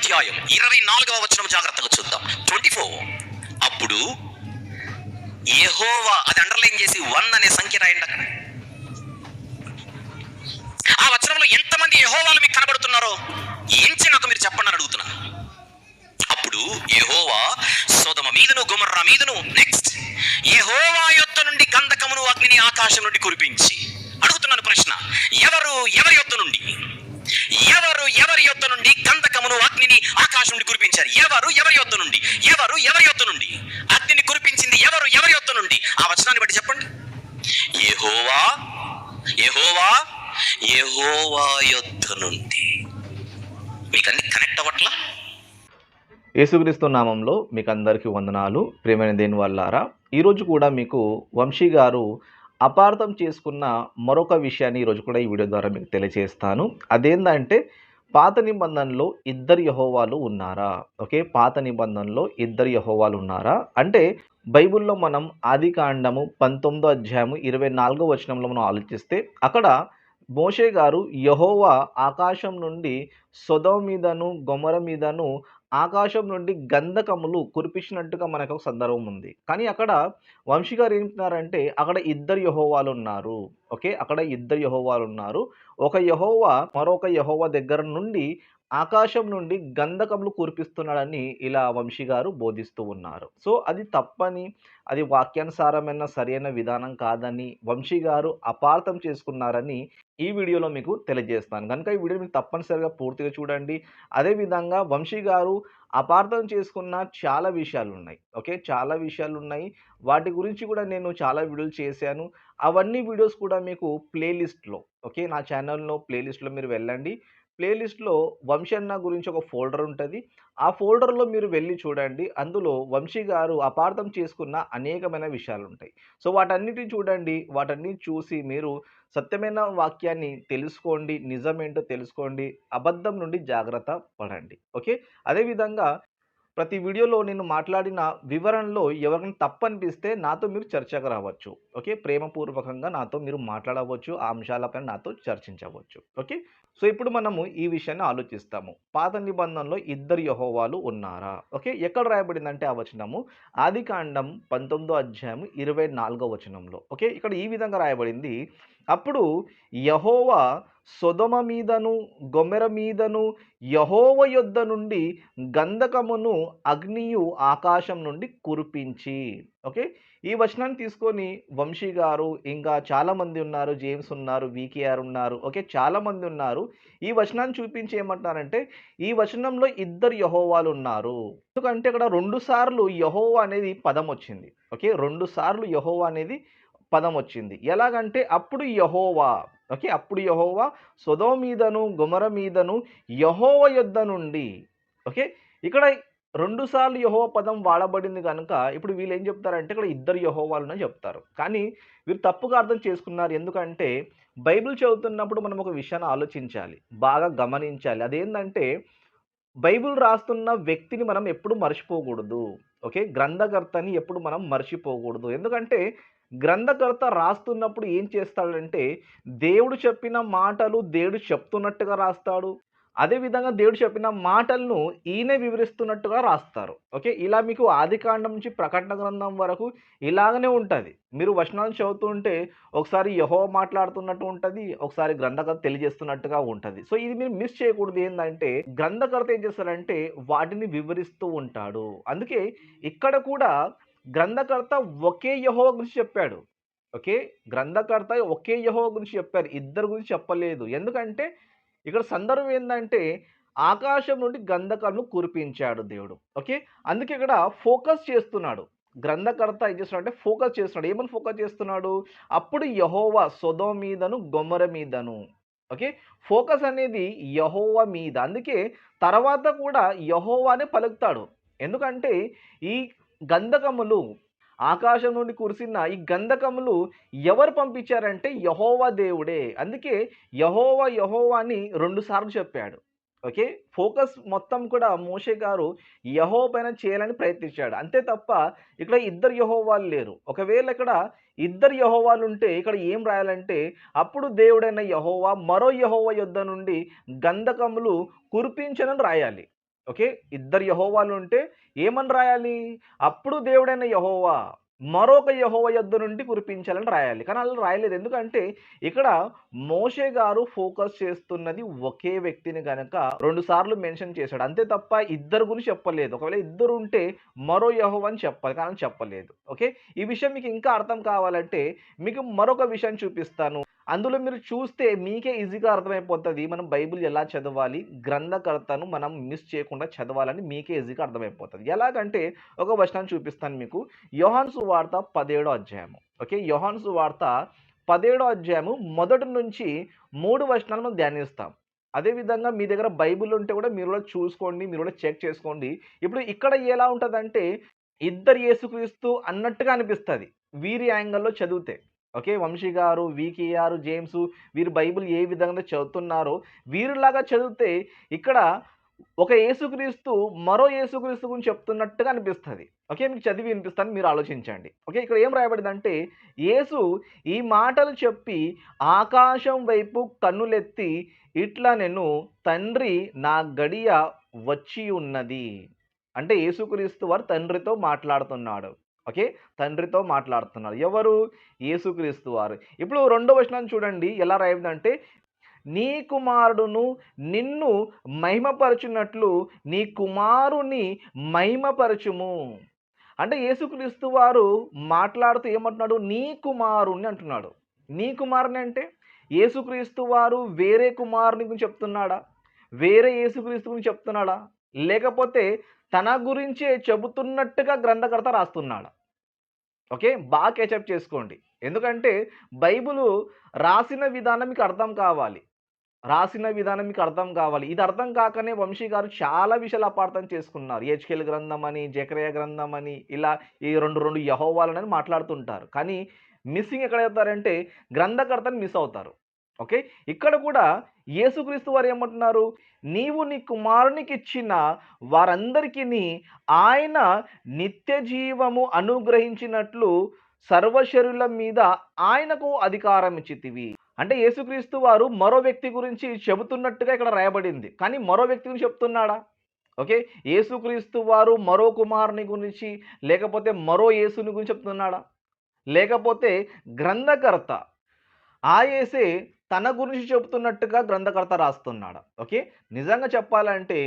అధ్యాయం ఇరవై నాలుగవ వచనం జాగ్రత్తగా చూద్దాం. Twenty four. అప్పుడు యహోవా అది అండర్లైన్ చేసి వన్ అనే సంఖ్య రాయండి అక్కడ. ఆ వచనంలో ఎంతమంది యహోవాలు మీకు కనబడుతున్నారో ఎంచి నాకు మీరు చెప్పండి అని అడుగుతున్నా. అప్పుడు యహోవా సోదమ మీదను గుమర్రా మీదను నెక్స్ట్ యహోవా యొద్ద నుండి గంధకమును అగ్నిని ఆకాశం నుండి కురిపించి. అడుగుతున్నాను ప్రశ్న ఎవరు ఎవరి యొద్ద నుండి? ఎవరు ఎవరి యొద్ద నుండి గంధకమును అగ్నిని ఆకాశం నుండి కురిపించారు. ఎవరు? ఎవరి యొద్ద నుండి? ఎవరు? ఎవరి యొద్ద నుండి? అగ్నిని కురిపించింది ఎవరు? ఎవరి యొద్ద నుండి? ఆ వచనాన్ని బట్టి చెప్పండి. ఏహోవా ఏహోవా ఏహోవా యొద్ద నుండి. మీకు అన్ని కనెక్ట్ అవ్వట్లా? యేసుక్రీస్తు నామంలో మీకు అందరికీ వందనాలు ప్రేమైన దేని వల్లారా ఈరోజు కూడా మీకు వంశీ గారు అపార్థం చేసుకున్న మరొక విషయాన్ని ఈరోజు కూడా ఈ వీడియో ద్వారా మీకు తెలియజేస్తాను. అదేంటంటే పాత నిబంధనలో ఇద్దరు యహోవాలు ఉన్నారా? ఓకే పాత నిబంధనలో ఇద్దరు యహోవాలు ఉన్నారా? అంటే బైబిల్లో మనం ఆది కాండము పంతొమ్మిదో అధ్యాయము ఇరవై నాలుగో వచనంలో మనం ఆలోచిస్తే అక్కడ మోషే గారు యహోవా ఆకాశం నుండి సొదవ మీదను గొమర మీదను ఆకాశం నుండి గంధకములు కురిపించినట్టుగా మనకు ఒక సందర్భం ఉంది. కానీ అక్కడ వంశీ గారు ఏం చెప్తున్నారంటే అక్కడ ఇద్దరు యహోవాలు ఉన్నారు ఓకే? అక్కడ ఇద్దరు యహోవాలు ఉన్నారు ఒక యహోవా మరొక యహోవా దగ్గర నుండి ఆకాశం నుండి గంధకములు కురిపిస్తున్నాడని ఇలా వంశీ గారు బోధిస్తూ ఉన్నారు. సో అది తప్పని అది వాక్యానుసారమైన సరైన విధానం కాదని వంశీ గారు అపార్థం చేసుకున్నారని ఈ వీడియోలో మీకు తెలియజేస్తాను కనుక ఈ వీడియో మీరు తప్పనిసరిగా పూర్తిగా చూడండి. అదేవిధంగా వంశీ గారు అపార్థం చేసుకున్న చాలా విషయాలు ఉన్నాయి ఓకే? చాలా విషయాలు ఉన్నాయి వాటి గురించి కూడా నేను చాలా వీడియోలు చేశాను. అవన్నీ వీడియోస్ కూడా మీకు ప్లేలిస్ట్లో ఓకే? నా ఛానల్లో ప్లేలిస్ట్లో మీరు వెళ్ళండి. ప్లేలిస్ట్లో వంశన్న గురించి ఒక ఫోల్డర్ ఉంటుంది. ఆ ఫోల్డర్లో మీరు వెళ్ళి చూడండి. అందులో వంశీ గారు అపార్థం చేసుకున్న అనేకమైన విషయాలు ఉంటాయి సో వాటన్నిటిని చూడండి. వాటన్ని చూసి మీరు సత్యమైన వాక్యాన్ని తెలుసుకోండి. నిజమేంటో తెలుసుకోండి. అబద్ధం నుండి జాగ్రత్త పడండి. ఓకే? అదేవిధంగా ప్రతి వీడియోలో నేను మాట్లాడిన వివరణలో ఎవరికైనా తప్పనిపిస్తే నాతో మీరు చర్చకు రావచ్చు. ఓకే? ప్రేమపూర్వకంగా నాతో మీరు మాట్లాడవచ్చు. ఆ అంశాలపైన నాతో చర్చించవచ్చు. ఓకే? సో ఇప్పుడు మనము ఈ విషయాన్ని ఆలోచిస్తాము. పాత నిబంధనలో ఇద్దరు యహోవాలు ఉన్నారా? ఓకే? ఎక్కడ రాయబడిందంటే ఆ వచనము? ఆది కాండం పంతొమ్మిదో అధ్యాయం ఇరవై నాలుగో వచనంలో. ఓకే? ఇక్కడ ఈ విధంగా రాయబడింది. అప్పుడు యహోవా సొదమ మీదను గొమెర మీదను యహోవ యొద్ద నుండి గంధకమును అగ్నియు ఆకాశం నుండి కురిపించి. ఓకే? ఈ వచనాన్ని తీసుకొని వంశీ గారు ఇంకా చాలామంది ఉన్నారు జేమ్స్ ఉన్నారు వికేఆర్ ఉన్నారు ఓకే? చాలామంది ఉన్నారు. ఈ వచనాన్ని చూపించి ఏమంటారంటే ఈ వచనంలో ఇద్దరు యహోవాలు ఉన్నారు ఎందుకంటే ఇక్కడ రెండు సార్లు యహోవా అనేది పదం వచ్చింది. ఓకే? రెండు సార్లు యహోవా అనేది పదం వచ్చింది. ఎలాగంటే అప్పుడు యహోవా ఓకే? అప్పుడు యహోవా సొదో మీదను గుమర మీదను యహోవ యొద్ద నుండి ఓకే? ఇక్కడ రెండుసార్లు యహోవ పదం వాడబడింది కనుక ఇప్పుడు వీళ్ళు ఏం చెప్తారంటే ఇక్కడ ఇద్దరు యహోవాలను చెప్తారు. కానీ వీరు తప్పుగా అర్థం చేసుకున్నారు. ఎందుకంటే బైబిల్ చదువుతున్నప్పుడు మనం ఒక విషయాన్ని ఆలోచించాలి. బాగా గమనించాలి. అదేంటంటే బైబిల్ రాస్తున్న వ్యక్తిని మనం ఎప్పుడు మర్చిపోకూడదు. ఓకే? గ్రంథకర్తని ఎప్పుడు మనం మర్చిపోకూడదు. ఎందుకంటే గ్రంథకర్త రాస్తున్నప్పుడు ఏం చేస్తాడంటే దేవుడు చెప్పిన మాటలు దేవుడు చెప్తున్నట్టుగా రాస్తాడు. అదేవిధంగా దేవుడు చెప్పిన మాటలను ఈయనే వివరిస్తున్నట్టుగా రాస్తారు. ఓకే? ఇలా మీకు ఆదికాండం నుంచి ప్రకటన గ్రంథం వరకు ఇలాగనే ఉంటుంది. మీరు వచనాలు చదువుతుంటే ఒకసారి యహో మాట్లాడుతున్నట్టు ఉంటుంది ఒకసారి గ్రంథకర్త తెలియజేస్తున్నట్టుగా ఉంటుంది. సో ఇది మీరు మిస్ చేయకూడదు ఏంటంటే గ్రంథకర్త ఏం చేస్తారంటే వాటిని వివరిస్తూ ఉంటాడు. అందుకే ఇక్కడ కూడా గ్రంథకర్త ఒకే యహో గురించి చెప్పాడు. ఓకే? గ్రంథకర్త ఒకే యహో గురించి చెప్పారు. ఇద్దరు గురించి చెప్పలేదు. ఎందుకంటే ఇక్కడ సందర్భం ఏంటంటే ఆకాశం నుండి గంధకాలను కురిపించాడు దేవుడు. ఓకే? అందుకే ఇక్కడ ఫోకస్ చేస్తున్నాడు. గ్రంథకర్త ఏం చేస్తున్నాడు అంటే ఫోకస్ చేస్తున్నాడు. ఏమని ఫోకస్ చేస్తున్నాడు? అప్పుడు యహోవా సొదో మీదను గొమ్మర మీదను. ఓకే? ఫోకస్ అనేది యహోవా మీద. అందుకే తర్వాత కూడా యహోవానే పలుకుతాడు. ఎందుకంటే ఈ గంధకములు. ఆకాశం నుండి కురిసిన ఈ గంధకములు ఎవరు పంపించారంటే యహోవా దేవుడే. అందుకే యహోవా యహోవా అని రెండు సార్లు చెప్పాడు. ఓకే? ఫోకస్ మొత్తం కూడా మోషే గారు యహో పైన చేయాలని ప్రయత్నించాడు. అంతే తప్ప ఇక్కడ ఇద్దరు యహోవాలు లేరు. ఒకవేళ ఇక్కడ ఇద్దరు యహోవాలు ఉంటే ఇక్కడ ఏం రాయాలంటే అప్పుడు దేవుడైన యహోవా మరో యహోవా యుద్ధ నుండి గంధకములు కురిపించనని రాయాలి. ఓకే? ఇద్దరు యహోవాలు ఉంటే ఏమని రాయాలి? అప్పుడు దేవుడైన యహోవా మరొక యహోవ యొద్ద నుండి కురిపించాలని రాయాలి. కానీ అలా రాయలేదు. ఎందుకంటే ఇక్కడ మోషే గారు ఫోకస్ చేస్తున్నది ఒకే వ్యక్తిని కనుక రెండు సార్లు మెన్షన్ చేశాడు. అంతే తప్ప ఇద్దరు గురించి చెప్పలేదు. ఒకవేళ ఇద్దరు ఉంటే మరో యహోవ అని చెప్పాలి. కానీ చెప్పలేదు. ఓకే? ఈ విషయం మీకు ఇంకా అర్థం కావాలంటే మీకు మరొక విషయం చూపిస్తాను. అందులో మీరు చూస్తే మీకే ఈజీగా అర్థమైపోతుంది. మనం బైబిల్ ఎలా చదవాలి? గ్రంథకర్తను మనం మిస్ చేయకుండా చదవాలని మీకే ఈజీగా అర్థమైపోతుంది. ఎలాగంటే ఒక వచనం చూపిస్తాను మీకు. యోహాన్సు వార్త పదిహేడో అధ్యాయము. ఓకే? యోహాన్సు వార్త పదిహేడో అధ్యాయము మొదటి నుంచి మూడు వచనాలు మనం ధ్యానిస్తాం అదేవిధంగా మీ దగ్గర బైబిల్ ఉంటే కూడా మీరు కూడా చూసుకోండి మీరు కూడా చెక్ చేసుకోండి. ఇప్పుడు ఇక్కడ ఎలా ఉంటుందంటే ఇద్దరు యేసుక్రీస్తు అన్నట్టుగా అనిపిస్తుంది. వీరి యాంగిల్లో చదివితే. Okay? Vamsi garu VKR James వీరు బైబిల్ ఏ విధంగా చదువుతున్నారో వీరిలాగా చదివితే ఇక్కడ ఒక యేసుక్రీస్తు మరో యేసుక్రీస్తు గురించి చెప్తున్నట్టుగా అనిపిస్తుంది. ఓకే? మీకు చదివి వినిపిస్తాను మీరు ఆలోచించండి. ఓకే? ఇక్కడ ఏం రాయబడిందంటే యేసు ఈ మాటలు చెప్పి ఆకాశం వైపు కన్నులెత్తి ఇట్లా నేను తండ్రి నా గడియ వచ్చి ఉన్నది. అంటే యేసుక్రీస్తు వారు తండ్రితో మాట్లాడుతున్నాడు. ఓకే? తండ్రితో మాట్లాడుతున్నారు. ఎవరు? యేసుక్రీస్తు వారు. ఇప్పుడు రెండో వచనం చూడండి. ఎలా రాయిందంటే నీ కుమారుడును నిన్ను మహిమపరచున్నట్లు నీ కుమారుని మహిమపరచుము. అంటే యేసుక్రీస్తు వారు మాట్లాడుతూ ఏమంటున్నాడు? నీ కుమారుణ్ణి అంటున్నాడు. నీ కుమారుని అంటే యేసుక్రీస్తు వారు వేరే కుమారుని గురించి చెప్తున్నాడా? వేరే యేసుక్రీస్తు గురించి చెప్తున్నాడా? లేకపోతే తన గురించే చెబుతున్నట్టుగా గ్రంథకర్త రాస్తున్నాడు. ఓకే? బాగా కేచప్ చేసుకోండి. ఎందుకంటే బైబిల్ రాసిన విధానం మీకు అర్థం కావాలి. రాసిన విధానం మీకు అర్థం కావాలి. ఇది అర్థం కాకనే వంశీ గారు చాలా విషయాలు అపార్థం చేసుకున్నారు. హెచ్కెల్ గ్రంథం అని జకరయ గ్రంథం అని ఇలా ఈ రెండు రెండు యహోవాలని మాట్లాడుతుంటారు. కానీ మిస్సింగ్ ఎక్కడ అవుతారంటే గ్రంథకర్తని మిస్ అవుతారు. ఓకే? ఇక్కడ కూడా యేసుక్రీస్తు వారు ఏమంటున్నారు? నీవు నీ కుమారునికి ఇచ్చిన వారందరికీ ఆయన నిత్య జీవము అనుగ్రహించినట్లు సర్వశరుల మీద ఆయనకు అధికారం ఇచ్చితివి. అంటే యేసుక్రీస్తు వారు మరో వ్యక్తి గురించి చెబుతున్నట్టుగా ఇక్కడ రాయబడింది. కానీ మరో వ్యక్తి గురించి చెప్తున్నాడా? ఓకే? యేసుక్రీస్తు వారు మరో కుమారుని గురించి లేకపోతే మరో యేసుని గురించి చెప్తున్నాడా? లేకపోతే గ్రంథకర్త ఆ యేసే తన గురించి చెబుతున్నట్టుగా గ్రంథకర్త రాస్తున్నాడు. ఓకే? నిజంగా చెప్పాలంటే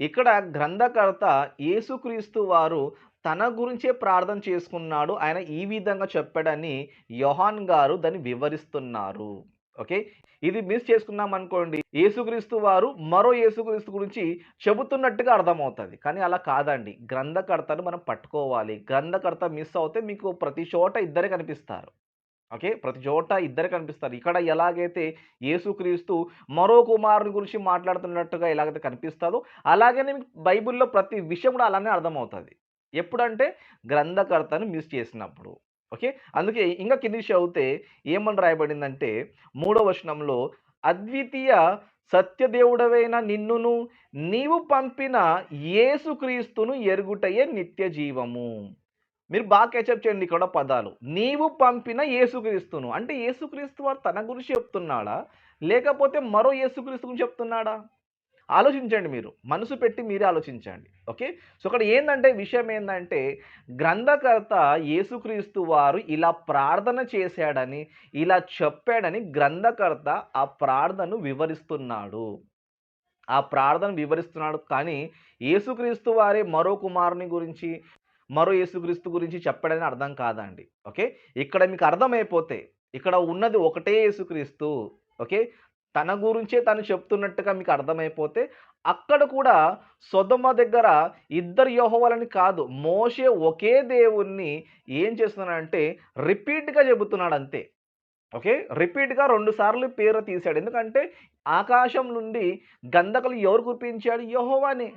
ఇక్కడ గ్రంథకర్త యేసుక్రీస్తు వారు తన గురించే ప్రార్థన చేసుకున్నాడు. ఆయన ఈ విధంగా చెప్పాడని యోహాన్ గారు దాన్ని వివరిస్తున్నారు. ఓకే? ఇది మిస్ చేసుకున్నాం అనుకోండి. యేసుక్రీస్తు వారు మరో యేసుక్రీస్తు గురించి చెబుతున్నట్టుగా అర్థమవుతుంది. కానీ అలా కాదండి. గ్రంథకర్తను మనం పట్టుకోవాలి. గ్రంథకర్త మిస్ అవుతే మీకు ప్రతి చోట ఇద్దరే కనిపిస్తారు. ఓకే? ప్రతి చోట ఇద్దరు కనిపిస్తారు. ఇక్కడ ఎలాగైతే యేసుక్రీస్తు మరో కుమారుని గురించి మాట్లాడుతున్నట్టుగా ఎలాగైతే కనిపిస్తుందో అలాగనే మీకు బైబిల్లో ప్రతి విషయం కూడా అలానే అర్థమవుతుంది. ఎప్పుడంటే గ్రంథకర్తను మిస్ చేసినప్పుడు. ఓకే? అందుకే ఇంకా కింది చదివితే ఏమని రాయబడిందంటే మూడవ వచనంలో అద్వితీయ సత్యదేవుడవైన నిన్నును నీవు పంపిన యేసుక్రీస్తును ఎరుగుటయే నిత్య జీవము మీరు బాగా క్యాచప్ చేయండి ఇక్కడ పదాలు. నీవు పంపిన యేసుక్రీస్తును. అంటే యేసుక్రీస్తు వారు తన గురించి చెప్తున్నాడా? లేకపోతే మరో యేసుక్రీస్తు గురించి చెప్తున్నాడా? ఆలోచించండి మీరు. మనసు పెట్టి మీరే ఆలోచించండి. ఓకే? సో ఇక్కడ ఏంటంటే విషయం ఏంటంటే గ్రంథకర్త యేసుక్రీస్తు వారు ఇలా ప్రార్థన చేశాడని ఇలా చెప్పాడని గ్రంథకర్త ఆ ప్రార్థనను వివరిస్తున్నాడు. ఆ ప్రార్థన వివరిస్తున్నాడు. కానీ యేసుక్రీస్తు వారే మరో కుమారుని గురించి మరో యేసుక్రీస్తు గురించి చెప్పాడని అర్థం కాదండి. ఓకే? ఇక్కడ మీకు అర్థమైపోతే ఇక్కడ ఉన్నది ఒకటే యేసుక్రీస్తు. ఓకే? తన గురించే తను చెప్తున్నట్టుగా మీకు అర్థమైపోతే అక్కడ కూడా సొదమ దగ్గర ఇద్దరు యోహవాలని కాదు మోషే ఒకే దేవుణ్ణి ఏం చేస్తున్నాడంటే రిపీట్గా చెబుతున్నాడు అంతే ఓకే? రిపీట్గా రెండుసార్లు పేరు తీశాడు. ఎందుకంటే ఆకాశం నుండి గంధకలు ఎవరు కురిపించాడు? యహోవాని.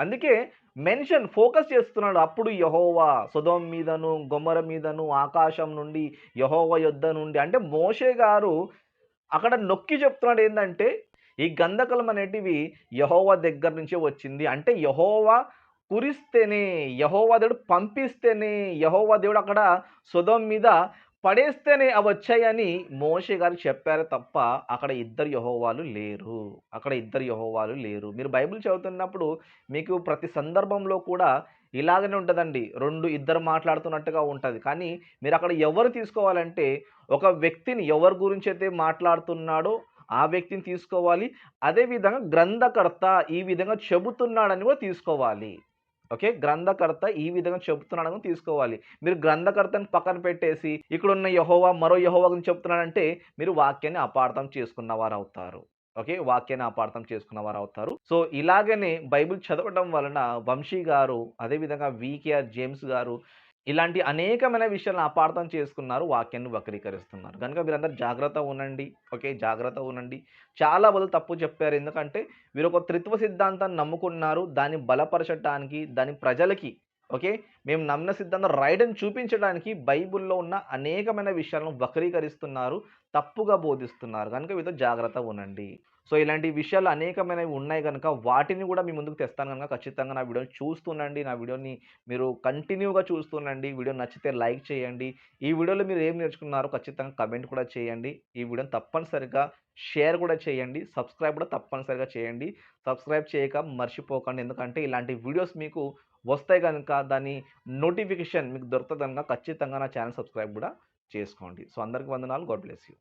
అందుకే మెన్షన్ ఫోకస్ చేస్తున్నాడు అప్పుడు యహోవా సుధం మీదను గొమ్మర మీదను ఆకాశం నుండి యహోవ యొద్ద నుండి. అంటే మోషే గారు అక్కడ నొక్కి చెప్తున్నాడు ఏంటంటే ఈ గంధకలం అనేటివి యహోవా దగ్గర నుంచే వచ్చింది. అంటే యహోవా కురిస్తేనే యహోవా దేవుడు పంపిస్తేనే యహోవా దేవుడు అక్కడ సుధం మీద పడేస్తేనే అవి వచ్చాయని మోషే గారు చెప్పారు తప్ప అక్కడ ఇద్దరు యహోవాలు లేరు. అక్కడ ఇద్దరు యహోవాలు లేరు. మీరు బైబిల్ చదువుతున్నప్పుడు మీకు ప్రతి సందర్భంలో కూడా ఇలాగనే ఉంటుందండి రెండు ఇద్దరు మాట్లాడుతున్నట్టుగా ఉంటుంది కానీ మీరు అక్కడ ఎవరు తీసుకోవాలంటే ఒక వ్యక్తిని ఎవరి గురించి అయితే మాట్లాడుతున్నాడో ఆ వ్యక్తిని తీసుకోవాలి. అదే విధంగా గ్రంథకర్త ఈ విధంగా చెబుతున్నాడని కూడా తీసుకోవాలి. ఓకే. గ్రంథకర్త ఈ విధంగా చెప్తున్నాడని తీసుకోవాలి. మీరు గ్రంథకర్తను పక్కన పెట్టేసి ఇక్కడున్న యహోవా మరో యహోవా గురించి చెప్తున్నాడంటే మీరు వాక్యాన్ని అపార్థం చేసుకున్న వారవుతారు. ఓకే. వాక్యాన్ని అపార్థం చేసుకున్న వారవుతారు. సో, ఇలాగనే బైబిల్ చదవడం వలన వంశీ గారు, అదే విధంగా జేమ్స్ గారు ఇలాంటి అనేకమైన విషయాలను అపార్థం చేసుకున్నారు. వాక్యాన్ని వక్రీకరిస్తున్నారు. కనుక వీరందరూ జాగ్రత్తగా ఉండండి. ఓకే. జాగ్రత్తగా ఉండండి. చాలా బదులు తప్పు చెప్పారు. ఎందుకంటే వీరొక త్రిత్వ సిద్ధాంతాన్ని నమ్ముకున్నారు. దాన్ని బలపరచడానికి దాని ప్రజలకి ఓకే. మేము నమ్మిన సిద్ధాంతం రైట్ అని చూపించడానికి బైబిల్‌లో ఉన్న అనేకమైన విషయాలను వక్రీకరిస్తున్నారు. తప్పుగా బోధిస్తున్నారు. కనుక వీరితో జాగ్రత్తగా ఉండండి. సో, ఇలాంటి విషయాలు అనేకమైనవి ఉన్నాయి కనుక వాటిని కూడా మీ ముందుకు తెస్తాను కనుక ఖచ్చితంగా నా వీడియోని చూస్తుండండి. నా వీడియోని మీరు కంటిన్యూగా చూస్తుండండి. వీడియో నచ్చితే లైక్ చేయండి. ఈ వీడియోలో మీరు ఏం నేర్చుకున్నారో ఖచ్చితంగా కమెంట్ కూడా చేయండి. ఈ వీడియోని తప్పనిసరిగా షేర్ కూడా చేయండి. సబ్స్క్రైబ్ కూడా తప్పనిసరిగా చేయండి. సబ్స్క్రైబ్ చేయక మర్చిపోకండి. ఎందుకంటే ఇలాంటి వీడియోస్ మీకు వస్తాయి కనుక దాని నోటిఫికేషన్ మీకు దొరుకుతుంది కనుక ఖచ్చితంగా నా ఛానల్ సబ్స్క్రైబ్ కూడా చేసుకోండి. సో, అందరికి వందనాలు. God bless you.